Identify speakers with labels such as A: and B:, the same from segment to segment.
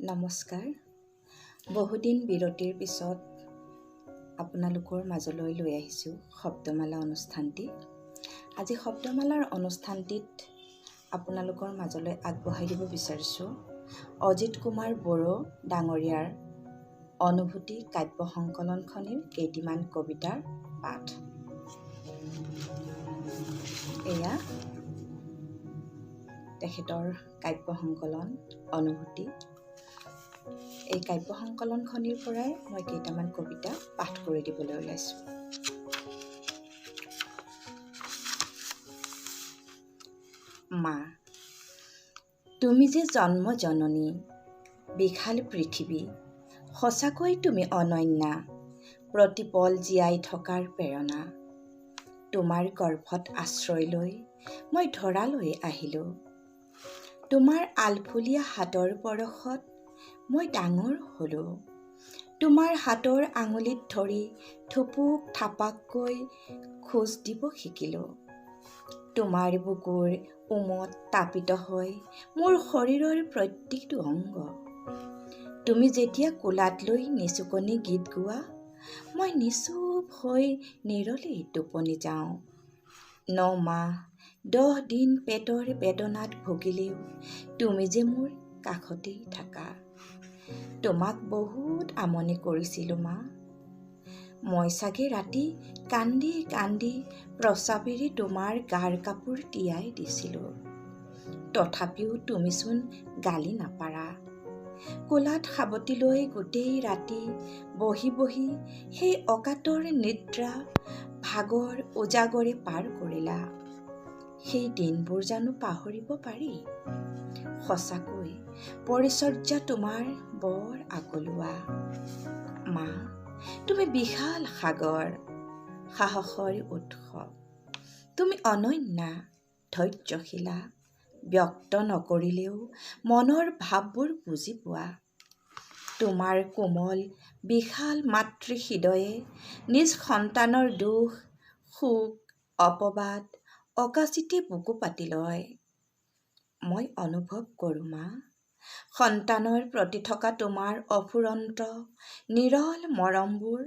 A: নমস্কাৰ। বহুদিন বিৰতিৰ পিছত আপোনালোকৰ মাজলৈ লৈ আহিছোঁ শব্দমালা অনুষ্ঠানটি। আজি শব্দমালাৰ অনুষ্ঠানটিত আপোনালোকৰ মাজলৈ আগবঢ়াই দিব বিচাৰিছোঁ অজিত কুমাৰ বড়ো ডাঙৰীয়াৰ অনুভূতি কাব্য সংকলনখনিৰ কেইটিমান কবিতাৰ পাঠ। এয়া তেখেতৰ কাব্য সংকলন অনুভূতি। এই কাব্য সংকলনখনিৰ পৰাই মই কেইটামান কবিতা পাঠ কৰি দিবলৈ ওলাইছোঁ। মা তুমি যে জন্ম জননী বিশাল পৃথিৱী সঁচাকৈ তুমি অনন্যা প্ৰতিপল জীয়াই থকাৰ প্ৰেৰণা। তোমাৰ গৰ্ভত আশ্ৰয় লৈ মই ধৰালৈ আহিলোঁ। তোমাৰ আলফুলীয়া হাতৰ পৰশত মই ডাঙৰ হ'লোঁ। তোমাৰ হাতৰ আঙুলিত ধৰি থুপুক থাপাককৈ খোজ দিব শিকিলোঁ। তোমাৰ বুকুৰ উমত তাপিত হৈ মোৰ শৰীৰৰ প্ৰত্যেকটো অংগ। তুমি যেতিয়া কোলাত লৈ নিচুকনি গীত গোৱা মই নিচুপ হৈ নিৰলেই টোপনি যাওঁ। ন মাহ দহ দিন পেটৰ বেদনাত ভুগিলেও তুমি যে মোৰ কাষতেই থাকা। তোমাক বহুত আমনি কৰিছিলোঁ মা। মই চাগে ৰাতি কান্দি কান্দি প্ৰস্ৰাৱেৰে তোমাৰ গাৰ কাপোৰ তিয়াই দিছিলোঁ। তথাপিও তুমিচোন গালি নাপাৰা। কোলাত সাৱটি লৈ গোটেই ৰাতি বহি বহি সেই অকাতৰ নিদ্ৰা ভাগৰ উজাগৰে পাৰ কৰিলা। সেই দিনবোৰ জানো পাহৰিব পাৰি? সঁচাকৈ পৰিচৰ্যা তোমাৰ বৰ আগলোৱা মা তুমি বিশাল সাগৰ সাহসৰ উৎস। তুমি অনন্যা ধৈৰ্যশীলা ব্যক্ত নকৰিলেও মনৰ ভাৱবোৰ বুজি পোৱা। তোমাৰ কোমল বিশাল মাতৃ হৃদয়ে নিজ সন্তানৰ দুখ সুখ অপবাদ অকাচিতে বুকু পাতি লয়। মই অনুভৱ কৰোঁ মা সন্তানৰ প্ৰতি থকা তোমাৰ অফুৰন্ত নিৰল মৰমবোৰ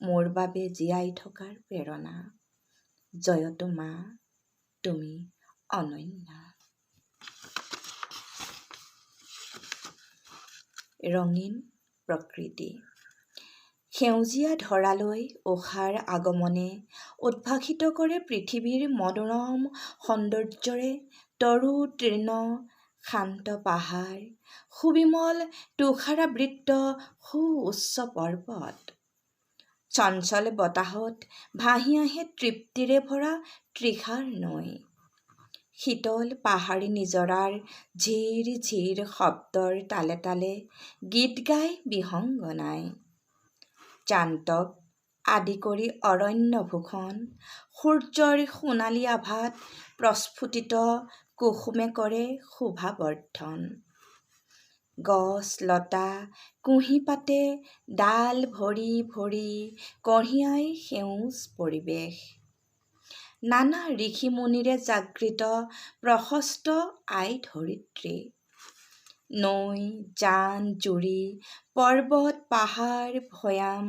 A: মোৰ বাবে জীয়াই থকাৰ প্ৰেৰণা। জয়তো মা তুমি অনন্য। ৰঙীন প্ৰকৃতি। সেউজীয়া ধৰালৈ উষাৰ আগমনে উদ্ভাসিত কৰে পৃথিৱীৰ মনোৰম সৌন্দৰ্যৰে তৰু তৃণ শান্ত পাহাৰ, সুবিমল তুষাৰাবৃত্ত সুউচ্চ পৰ্বত। চঞ্চল বতাহত ভাহি আহে তৃপ্তিৰে ভৰা তৃষাৰ নৈ। শীতল পাহাৰী নিজৰাৰ ঝিৰ ঝিৰ শব্দৰ তালে তালে গীত গাই বিহংগনাই জান্তক আদি কৰি অৰণ্যভূষণ সূৰ্যৰ সোণালী আভাত প্ৰস্ফুটিত কুসুমে কৰে শোভাবৰ্ধন। গছ, লতা, কুঁহি পাতে, ডাল ভৰি ভৰি কঢ়িয়াই সেউজ পৰিৱেশ। নানা ঋষি মুনিৰে জাগৃত প্ৰশস্ত আই ধৰিত্ৰী। নৈ, জান, জুৰি, পৰ্বত, পাহাৰ, ভৈয়াম,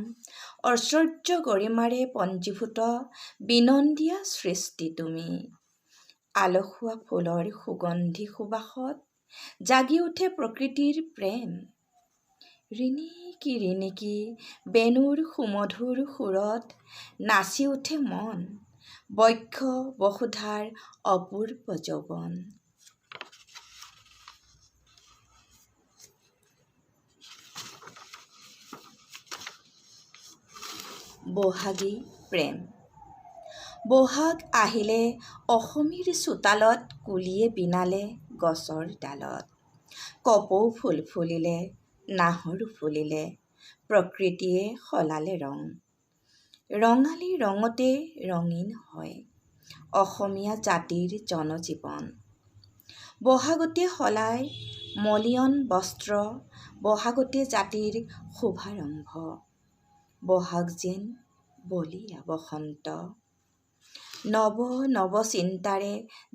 A: ঐশ্বৰ্য গৰিমাৰে পঞ্জীভূত বিনন্দীয়া সৃষ্টি তুমি। আলসুৱা ফুলৰ সুগন্ধি সুবাসত জাগি উঠে প্ৰকৃতিৰ প্ৰেম। ৰিণিকি ৰিণিকি বেণুৰ সুমধুৰ সুৰত নাচি উঠে মন বক্ষ বসুধাৰ অপূৰ্ব যৌৱন। বহাগী প্ৰেম বহাগ আহিলে অসমীৰ চোতালত কুলিয়ে বিনালে গছৰ ডালত। কপৌ ফুল ফুলিলে নাহৰ ফুলিলে প্ৰকৃতিয়ে সলালে ৰং। ৰঙালী ৰঙতে ৰঙীন হয় অসমীয়া জাতিৰ জনজীৱন। বহাগতে সলায় মলিয়ন বস্ত্ৰ বহাগতে জাতিৰ শুভাৰম্ভ। বহাগ যেন বলিয়া বসন্ত নৱ নৱ চিন্তাৰে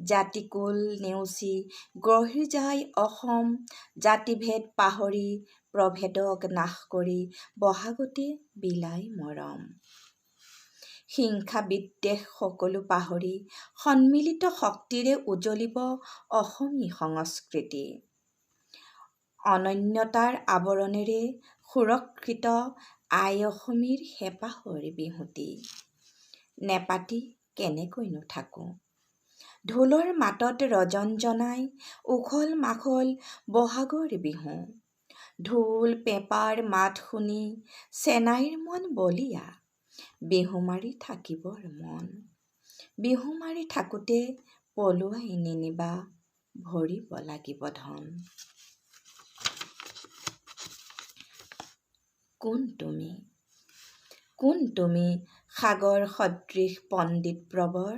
A: জাতিকুল নেওচি গঢ়ি যায় অসম জাতিভেদ পাহৰি প্ৰভেদক নাশ কৰি বহাগতে বিলাই মৰম। হিংসা বিদ্বেষ সকলো পাহৰি সন্মিলিত শক্তিৰে উজ্বলিব অসমী সংস্কৃতি। অনন্যতাৰ আৱৰণেৰে সুৰক্ষিত আই অসমীৰ হেঁপাহৰ বিহুতি নেপাতি কেনেকৈনো থাকোঁ ঢোলৰ মাতত ৰজন জনাই উখল মাখল বহাগৰ বিহু। ঢোল পেঁপাৰ মাত শুনি চেনাইৰ মন বলিয়া বিহু মাৰি থাকিবৰ মন। বিহু মাৰি থাকোঁতে পলুৱাই নিনিবা ভৰিব লাগিব ধন। কোন তুমি? কোন তুমি সাগৰ সদৃশ পণ্ডিত প্ৰবৰ।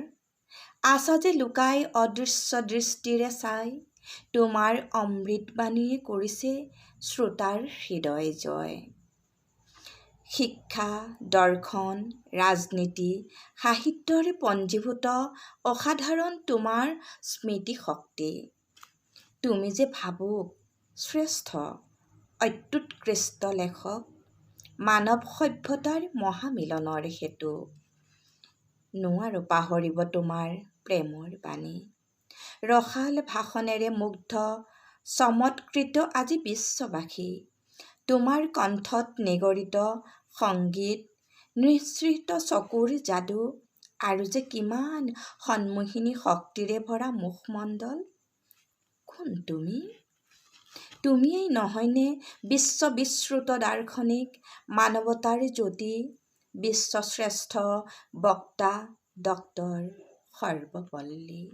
A: আছা যে লুকাই অদৃশ্য দৃষ্টিৰে চাই তোমাৰ অমৃতবাণীয়ে কৰিছে শ্ৰোতাৰ হৃদয় জয়। শিক্ষা দৰ্শন ৰাজনীতি সাহিত্যৰে পঞ্জীভূত অসাধাৰণ তোমাৰ স্মৃতিশক্তি। তুমি যে ভাবুক শ্ৰেষ্ঠ অত্যুৎকৃষ্ট লেখক মানৱ সভ্যতাৰ মহামিলনৰ সেতু। নোৱাৰো পাহৰিব তোমাৰ প্ৰেমৰ বাণী। ৰসাল ভাষণেৰে মুগ্ধ চমৎকৃত আজি বিশ্ববাসী। তোমাৰ কণ্ঠত নিগৰিত সংগীত নিঃসৃত চকুৰ যাদু আৰু যে কিমান সন্মোহিনী শক্তিৰে ভৰা মুখমণ্ডল। কোন তুমি? তুমিয়েই নহয়নে বিশ্ববিশ্ৰুত দাৰ্শনিক মানৱতাৰ জ্যোতি বিশ্বশ্ৰেষ্ঠ বক্তা ডক্তৰ সৰ্বপল্লী?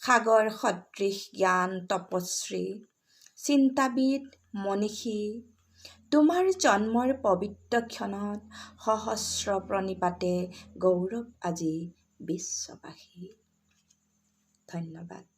A: সাগৰ সদৃশ জ্ঞান তপস্বী চিন্তাবিদ মনীষী তোমাৰ জন্মৰ পবিত্ৰ ক্ষণত সহস্ৰ প্ৰণিপাতে গৌৰৱ আজি বিশ্ববাসী। ধন্যবাদ।